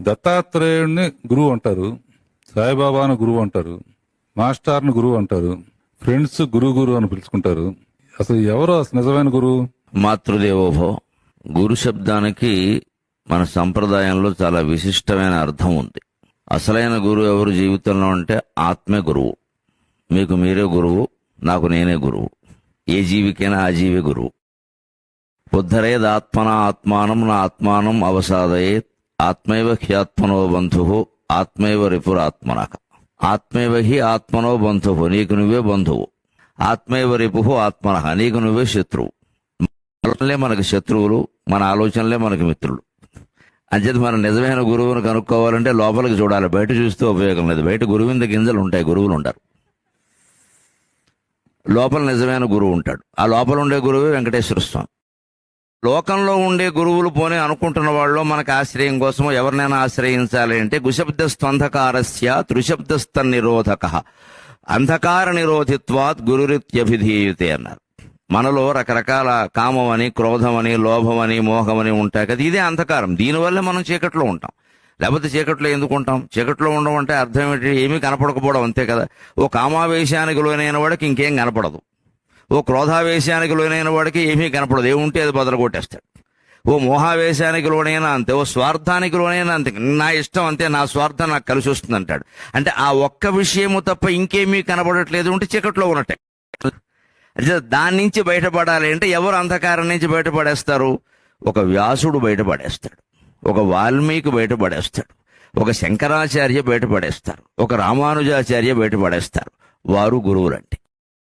దత్తాత్రేయుడిని గురువు అంటారు సాయిబాబాను గురువు అంటారు మాస్టర్ను గురువు అంటారు ఫ్రెండ్స్ గురు గురు అని పిలుచుకుంటారు. అసలు ఎవరు అసలు నిజమైన గురువు? మాతృదేవోభో గురు శబ్దానికి మన సంప్రదాయంలో చాలా విశిష్టమైన అర్థం ఉంది. అసలైన గురువు ఎవరు జీవితంలో అంటే ఆత్మే గురువు. మీకు మీరే గురువు నాకు నేనే గురువు. ఏ జీవికైనా ఆ జీవి గురువు. బుద్ధరేద్ ఆత్మన ఆత్మానం నా ఆత్మానం అవసాదయేత్ ఆత్మైవ హ్యాత్మనో బంధువు ఆత్మైవ రిపురాత్మనక. ఆత్మైవ హి ఆత్మనో బంధువు నీకు నువ్వే బంధువు. ఆత్మైవ రిపు ఆత్మన నీకు నువ్వే శత్రువు. ఆలోచనలే మనకు శత్రువులు మన ఆలోచనలే మనకి మిత్రులు. అంచేత మన నిజమైన గురువును కనుక్కోవాలంటే లోపలికి చూడాలి. బయట చూస్తే ఉపయోగం లేదు. బయట గురువింద గింజలు ఉంటాయి గురువులు ఉంటారు లోపల నిజమైన గురువు ఉంటాడు. ఆ లోపల ఉండే గురువే వెంకటేశ్వర స్వామి. లోకంలో ఉండే గురువులు పోనీ అనుకుంటున్న వాళ్ళు మనకు ఆశ్రయం కోసం ఎవరినైనా ఆశ్రయించాలి అంటే గుశబ్ద స్వంధకారస్య త్రిశబ్దస్థ నిరోధక అంధకార నిరోధిత్వాత్ గురురిత్యభిధీయతే అన్నారు. మనలో రకరకాల కామం అని క్రోధం అని లోభం అని మోహం అని ఉంటాయి కదా ఇదే అంధకారం. దీనివల్లే మనం చీకట్లో ఉంటాం. లేకపోతే చీకట్లో ఎందుకు ఉంటాం? చీకట్లో ఉండడం అంటే అర్థం ఏంటి? ఏమీ కనపడకపోవడం అంతే కదా. ఓ కామావేశానికి లోనైన వాడికి ఇంకేం కనపడదు. ఓ క్రోధావేశానికి లోనైన వాడికి ఏమీ కనపడదు. ఏముంటే అది బదలు కొట్టేస్తాడు ఓ మోహావేశానికి లోనైనా అంతే ఓ స్వార్థానికి లోనైనా అంతే. నా ఇష్టం అంతే నా స్వార్థం నాకు కలిసి వస్తుంది అంటాడు అంటే ఆ ఒక్క విషయము తప్ప ఇంకేమీ కనపడట్లేదు ఉంటే చీకట్లో ఉన్నట్టే. అంటే దాని నుంచి బయటపడాలి అంటే ఎవరు అంధకారం నుంచి బయటపడేస్తారు? ఒక వ్యాసుడు బయటపడేస్తాడు. ఒక వాల్మీకి బయటపడేస్తాడు. ఒక శంకరాచార్య బయటపడేస్తారు. ఒక రామానుజాచార్య బయటపడేస్తారు. వారు గురువులంటే.